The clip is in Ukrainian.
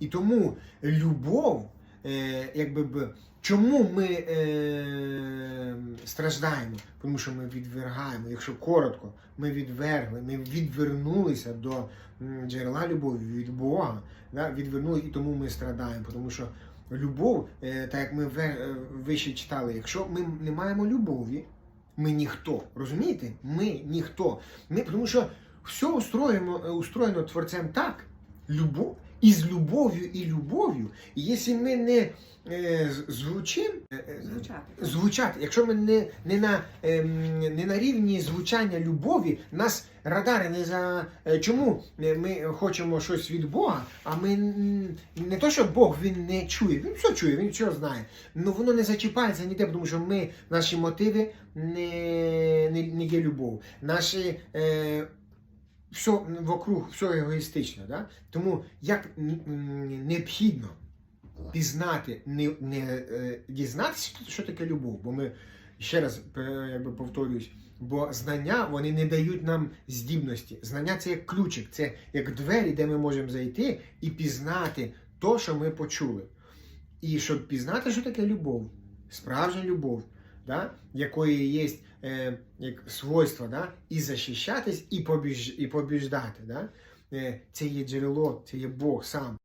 І тому любов, е, якби чому ми е, страждаємо? Тому що ми відвергаємо, якщо коротко, ми відвергли, ми відвернулися до джерела любові від Бога, да, відвернули, і тому ми страдаємо. Тому що любов, е, так як ми е, вище читали, якщо ми не маємо любові, ми ніхто. Розумієте? Ми ніхто. Ми, тому що все устроєно, е, устроєно творцем так, любов, і з любов'ю, і любов'ю. Якщо ми не е, з- звучимо, е, е, Звучати. звучати, якщо ми не, не, на, ем, не на рівні звучання любові, нас радари не за. е, Чому е, ми хочемо щось від Бога, а ми не то, що Бог він не чує, він все чує, він все знає. Ну воно не зачіпається ніде, тому що ми, наші мотиви не, не, не є любов. Наші. Е, все вокруг, все егоїстично. Да? Тому як необхідно пізнати, не, не е, дізнатися, що таке любов. Бо ми ще раз якби повторююсь, бо знання вони не дають нам здібності. Знання це як ключик, це як двері, де ми можемо зайти і пізнати то, що ми почули. І щоб пізнати, що таке любов, справжня любов, да? якої є як свойство, да? і захищатись, і, побіж, і побіждати. Да? Е, це є джерело, це є Бог сам.